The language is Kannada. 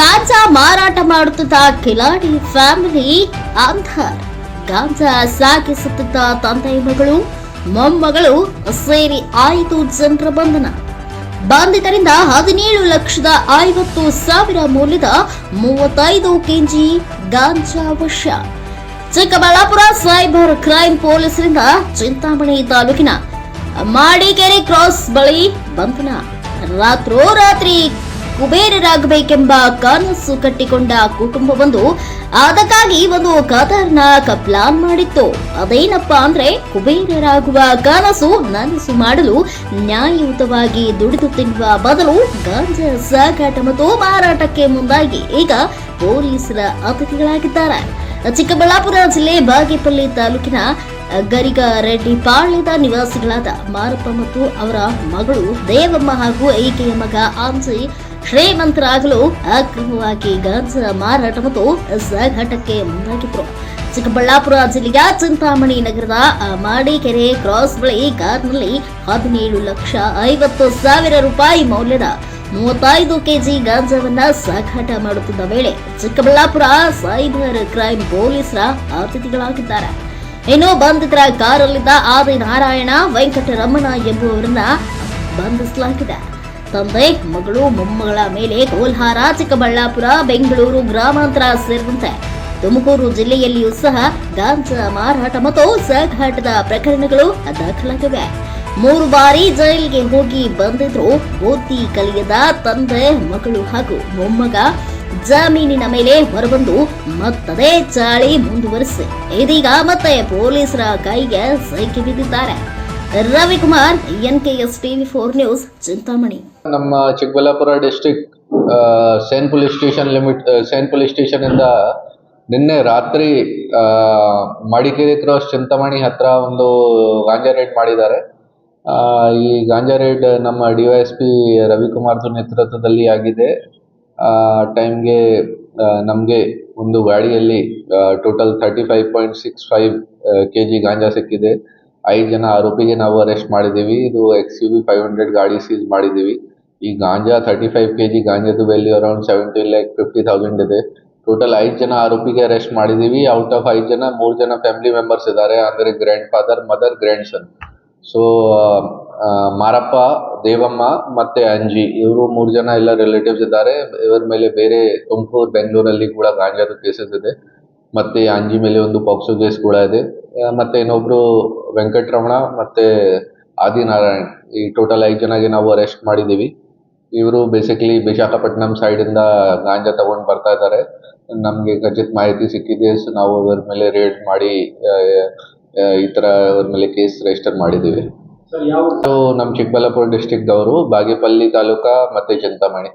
ಗಾಂಜಾ ಮಾರಾಟ ಮಾಡುತ್ತಿದ್ದ ಕಿಲಾಡಿ ಫ್ಯಾಮಿಲಿ ಆಂಧಾರ್ ಗಾಂಜಾ ಸಾಗಿಸುತ್ತಿದ್ದ ತಂದೆ ಮಗಳು, ಮೊಮ್ಮಗಳು ಸೇರಿ ಆಯಿತು ಜನರ ಬಂಧನ. ಬಂಧಿತರಿಂದ ಹದಿನೇಳು ಲಕ್ಷದ ಐವತ್ತು ಸಾವಿರ ಮೌಲ್ಯದ ಮೂವತ್ತೈದು ಕೆಜಿ ಗಾಂಜಾ ವಶ ಚಿಕ್ಕಬಳ್ಳಾಪುರ ಸೈಬರ್ ಕ್ರೈಂ ಪೊಲೀಸರಿಂದ ಚಿಂತಾಮಣಿ ತಾಲೂಕಿನ ಮಾಡಿಕೆರೆ ಕ್ರಾಸ್ ಬಳಿ ಬಂಧನ. ರಾತ್ರೋರಾತ್ರಿ ಕುಬೇರರಾಗಬೇಕೆಂಬ ಕನಸು ಕಟ್ಟಿಕೊಂಡ ಕುಟುಂಬವೊಂದು ಅದಕ್ಕಾಗಿ ಒಂದು ಖತರ್ನಾಕ್ ಪ್ಲಾನ್ ಮಾಡಿತ್ತು. ಅದೇನಪ್ಪ ಅಂದ್ರೆ ಕುಬೇರರಾಗುವ ಕನಸು ನನಸು ಮಾಡಲು ನ್ಯಾಯಯುತವಾಗಿ ದುಡಿದು ತಿನ್ನುವ ಬದಲು ಗಾಂಜಾ, ಸಾಗಾಟ ಮತ್ತು ಮಾರಾಟಕ್ಕೆ ಮುಂದಾಗಿ ಈಗ ಪೊಲೀಸರ ಅತಿಥಿಗಳಾಗಿದ್ದಾರೆ. ಚಿಕ್ಕಬಳ್ಳಾಪುರ ಜಿಲ್ಲೆ ಬಾಗೇಪಲ್ಲಿ ತಾಲೂಕಿನ ಗರಿಗ ರೆಡ್ಡಿ ಪಾಳ್ಯದ ನಿವಾಸಿಗಳಾದ ಮಾರಪ್ಪ ಮತ್ತು ಅವರ ಮಗಳು ದೇವಮ್ಮ ಹಾಗೂ ಈಕೆಯ ಮಗ ಆಂಜಿ ಶ್ರೀಮಂತರಾಗಲು ಅಕ್ರಮವಾಗಿ ಗಾಂಜಾ ಮಾರಾಟ ಮತ್ತು ಸಾಗಾಟಕ್ಕೆ ಮುಂದಾಗಿದ್ರು. ಚಿಕ್ಕಬಳ್ಳಾಪುರ ಜಿಲ್ಲೆಯ ಚಿಂತಾಮಣಿ ನಗರದ ಮಾಡಿಕೆರೆ ಕ್ರಾಸ್ ಬಳಿ ಕಾರ್ನಲ್ಲಿ ಹದಿನೇಳು ಲಕ್ಷ ಐವತ್ತು ಸಾವಿರ ರೂಪಾಯಿ ಮೌಲ್ಯದ ಮೂವತ್ತೈದು ಕೆಜಿ ಗಾಂಜಾವನ್ನ ಸಾಗಾಟ ಮಾಡುತ್ತಿದ್ದ ವೇಳೆ ಚಿಕ್ಕಬಳ್ಳಾಪುರ ಸೈಬರ್ ಕ್ರೈಂ ಪೊಲೀಸರ ಅತಿಥಿಗಳಾಗಿದ್ದಾರೆ. ಇನ್ನು ಬಂಧಿತರ ಕಾರಲ್ಲಿದ್ದ ಆದಿ ನಾರಾಯಣ ವೆಂಕಟರಮಣ ಎಂಬುವರನ್ನ ಬಂಧಿಸಲಾಗಿದೆ. ತಂದೆ, ಮಗಳು, ಮೊಮ್ಮಗಳ ಮೇಲೆ ಕೋಲ್ಹಾರ, ಚಿಕ್ಕಬಳ್ಳಾಪುರ, ಬೆಂಗಳೂರು ಗ್ರಾಮಾಂತರ ಸೇರಿದಂತೆ ತುಮಕೂರು ಜಿಲ್ಲೆಯಲ್ಲಿಯೂ ಸಹ ಗಾಂಜಾ ಮಾರಾಟ ಮತ್ತು ಸಾಗಾಟದ ಪ್ರಕರಣಗಳು ದಾಖಲಾಗಿವೆ. ಮೂರು ಬಾರಿ ಜೈಲಿಗೆ ಹೋಗಿ ಬಂದಿದ್ರು ಓದಿ ಕಲಿಯದ ತಂದೆ, ಮಗಳು ಹಾಗೂ ಮೊಮ್ಮಗ ಜಮೀನಿನ ಮೇಲೆ ಹೊರಬಂದು ಮತ್ತದೇ ಚಾಳಿ ಮುಂದುವರಿಸಿ, ಇದೀಗ ಮತ್ತೆ ಪೊಲೀಸರ ಕೈಗೆ ಸೈಕಿ ಬಿದ್ದಿದ್ದಾರೆ. Ravikumar, NKS TV four news, Chintamani. ನಮ್ಮ Chikkaballapur district CEN police station limit CEN police station ಇಂದ ನಿನ್ನೆ ರಾತ್ರಿ ಮಡಿಕೇರಿ ಕ್ರಾಸ್ ಚಿಂತಾಮಣಿ ಹತ್ರ ಒಂದು ಗಾಂಜಾ ರೇಡ್ ಮಾಡಿದ್ದಾರೆ. ಈ ಗಾಂಜಾ ರೇಡ್ ನಮ್ಮ ಡಿ ವೈ ಎಸ್ ಪಿ ನೇತೃತ್ವದಲ್ಲಿ ಆಗಿದೆ. ಟೈಮ್ಗೆ ನಮಗೆ ಒಂದು ಗಾಡಿಯಲ್ಲಿ total thirty five point six five K G ganja ಸಿಕ್ಕಿದೆ. ಐದು ಜನ ಆರೋಪಿಗೆ ನಾವು ಅರೆಸ್ಟ್ ಮಾಡಿದ್ದೀವಿ. ಇದು X U V five hundred ಗಾಡಿ ಸೀಸ್ ಮಾಡಿದ್ದೀವಿ. ಈ ganja thirty five K G ಗಾಂಜಾದು value around seventy lakh fifty thousand ಇದೆ. ಟೋಟಲ್ ಐದು ಜನ ಆರೋಪಿಗೆ ಅರೆಸ್ಟ್ ಮಾಡಿದ್ದೀವಿ. ಔಟ್ ಆಫ್ ಐದು ಜನ, ಮೂರು ಜನ ಫ್ಯಾಮಿಲಿ ಮೆಂಬರ್ಸ್ ಇದ್ದಾರೆ. ಅಂದರೆ grandfather mother grandson so Marappa, Devamma ಮತ್ತೆ ಅಂಜಿ, ಇವರು ಮೂರು ಜನ ಎಲ್ಲ ರಿಲೇಟಿವ್ಸ್ ಇದ್ದಾರೆ. ಇವರ ಮೇಲೆ ಬೇರೆ ತುಮಕೂರು, ಬೆಂಗಳೂರಲ್ಲಿ ಕೂಡ ಗಾಂಜಾದು ಕೇಸಸ್ ಇದೆ. ಮತ್ತೆ ಅಂಜಿ ಮೇಲೆ ಒಂದು ಪಾಕ್ಸೋ ಕೇಸ್ ಕೂಡ ಇದೆ. ಮತ್ತೆ ಇನ್ನೊಬ್ರು ವೆಂಕಟರಮಣ ಮತ್ತೆ ಆದಿನಾರಾಯಣ್ ಈ ಟೋಟಲ್ ಐದು ಜನಗೆ ನಾವು ಅರೆಸ್ಟ್ ಮಾಡಿದ್ದೀವಿ. ಇವರು ಬೇಸಿಕಲಿ ವಿಶಾಖಪಟ್ಟಣಂ ಸೈಡಿಂದ ಗಾಂಜಾ ತಗೊಂಡು ಬರ್ತಾ ಇದ್ದಾರೆ. ನಮಗೆ ಖಚಿತ ಮಾಹಿತಿ ಸಿಕ್ಕಿದೆ ಸೊ ನಾವು ಇವ್ರ ಮೇಲೆ ರೇಡ್ ಮಾಡಿ ಈ ಥರ ಇವ್ರ ಮೇಲೆ ಕೇಸ್ ರಿಜಿಸ್ಟರ್ ಮಾಡಿದ್ದೀವಿ. ನಮ್ಮ ಚಿಕ್ಕಬಳ್ಳಾಪುರ ಡಿಸ್ಟಿಕ್ದವರು ಬಾಗೇಪಲ್ಲಿ ತಾಲೂಕಾ ಮತ್ತೆ ಚಿಂತಾಮಣಿ.